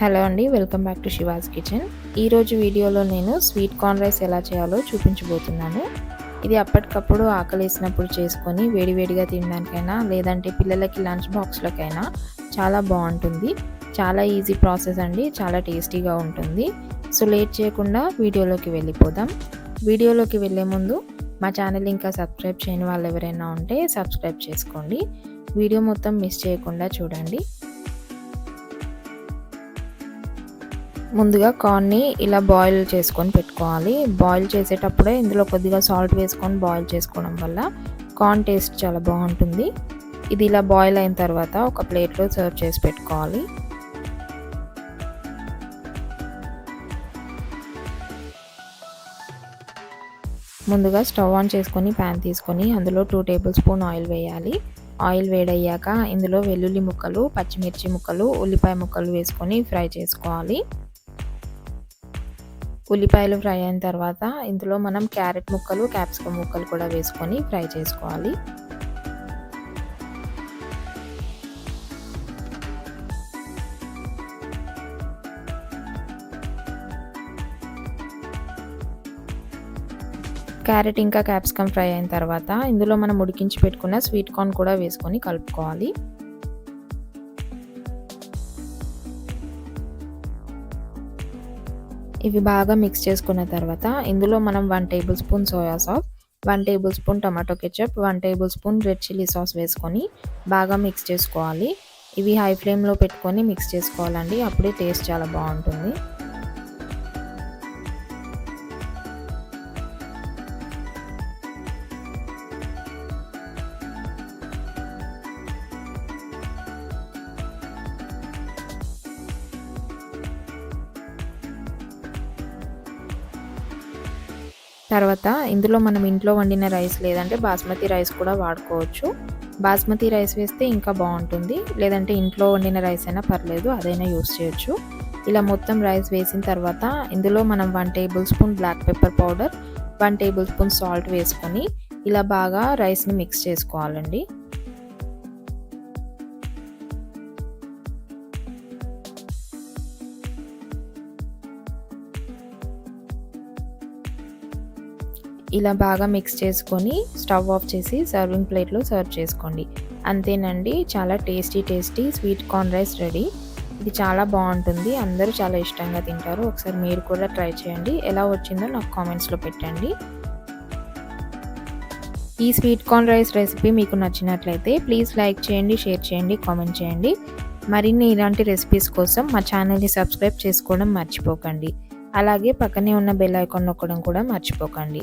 Hello అండి welcome back to Shiva's kitchen. ఈరోజు వీడియోలో నేను స్వీట్ కార్న్ రైస్ ఎలా చేయాలో చూపించబోతున్నాను. ఇది అప్పటికప్పుడు ఆకలేసినప్పుడు చేసుకొని వేడివేడిగా తినడానికైనా లేదంటే పిల్లలకి లంచ్ బాక్స్లకైనా చాలా బాగుంటుంది. చాలా ఈజీ ప్రాసెస్ అండి చాలా టేస్టీగా ఉంటుంది. సో లేట్ చేయకుండా వీడియోలోకి వెళ్ళిపోదాం. వీడియోలోకి వెళ్ళే ముందు మా ఛానల్ ఇంకా సబ్స్క్రైబ్ చేయని వాళ్ళు ఎవరైనా ఉంటే సబ్స్క్రైబ్ చేసుకోండి. వీడియో మొత్తం మిస్ చేయకుండా చూడండి. ముందుగా కార్న్ని ఇలా బాయిల్ చేసుకొని పెట్టుకోవాలి. బాయిల్ చేసేటప్పుడే ఇందులో కొద్దిగా సాల్ట్ వేసుకొని బాయిల్ చేసుకోవడం వల్ల కార్న్ టేస్ట్ చాలా బాగుంటుంది. ఇది ఇలా బాయిల్ అయిన తర్వాత ఒక ప్లేట్లో సర్వ్ చేసి పెట్టుకోవాలి. ముందుగా స్టవ్ ఆన్ చేసుకొని ప్యాన్ తీసుకొని అందులో టూ టేబుల్ స్పూన్ ఆయిల్ వేయాలి. ఆయిల్ వేడయ్యాక ఇందులో వెల్లుల్లి ముక్కలు పచ్చిమిర్చి ముక్కలు ఉల్లిపాయ ముక్కలు వేసుకొని ఫ్రై చేసుకోవాలి. ఉల్లిపాయలు ఫ్రై అయిన తర్వాత ఇందులో మనం క్యారెట్ ముక్కలు క్యాప్సికమ్ ముక్కలు కూడా వేసుకొని ఫ్రై చేసుకోవాలి. క్యారెట్ ఇంకా క్యాప్సికమ్ ఫ్రై అయిన తర్వాత ఇందులో మనం ఉడికించి పెట్టుకున్న స్వీట్ కార్న్ కూడా వేసుకొని కలుపుకోవాలి. ఇవి బాగా మిక్స్ చేసుకున్న తర్వాత ఇందులో మనం one tablespoon soya sauce one tablespoon tomato ketchup one tablespoon red chilli sauce వేసుకొని బాగా మిక్స్ చేసుకోవాలి. ఇవి హై ఫ్లేమ్లో పెట్టుకొని మిక్స్ చేసుకోవాలండి. అప్పుడే టేస్ట్ చాలా బాగుంటుంది. తర్వాత ఇందులో మనం ఇంట్లో వండిన రైస్ లేదంటే బాస్మతి రైస్ కూడా వాడుకోవచ్చు. బాస్మతి రైస్ వేస్తే ఇంకా బాగుంటుంది. లేదంటే ఇంట్లో వండిన రైస్ అయినా పర్లేదు అదైనా యూస్ చేయొచ్చు. ఇలా మొత్తం రైస్ వేసిన తర్వాత ఇందులో మనం one tablespoon black pepper powder one tablespoon salt వేసుకొని ఇలా బాగా రైస్ని మిక్స్ చేసుకోవాలండి. ఇలా బాగా మిక్స్ చేసుకొని స్టవ్ ఆఫ్ చేసి సర్వింగ్ ప్లేట్లో సర్వ్ చేసుకోండి. అంతేనండి చాలా tasty tasty sweet corn rice ready ఇది చాలా బాగుంటుంది అందరూ చాలా ఇష్టంగా తింటారు. ఒకసారి మీరు కూడా ట్రై చేయండి. ఎలా వచ్చిందో నాకు కామెంట్స్లో పెట్టండి. ఈ స్వీట్ కార్న్ రైస్ రెసిపీ మీకు నచ్చినట్లయితే ప్లీజ్ లైక్ చేయండి షేర్ చేయండి కామెంట్ చేయండి. మరిన్ని ఇలాంటి రెసిపీస్ కోసం మా ఛానల్ని సబ్స్క్రైబ్ చేసుకోవడం మర్చిపోకండి. అలాగే పక్కనే ఉన్న బెల్ ఐకాన్ నొక్కడం కూడా మర్చిపోకండి.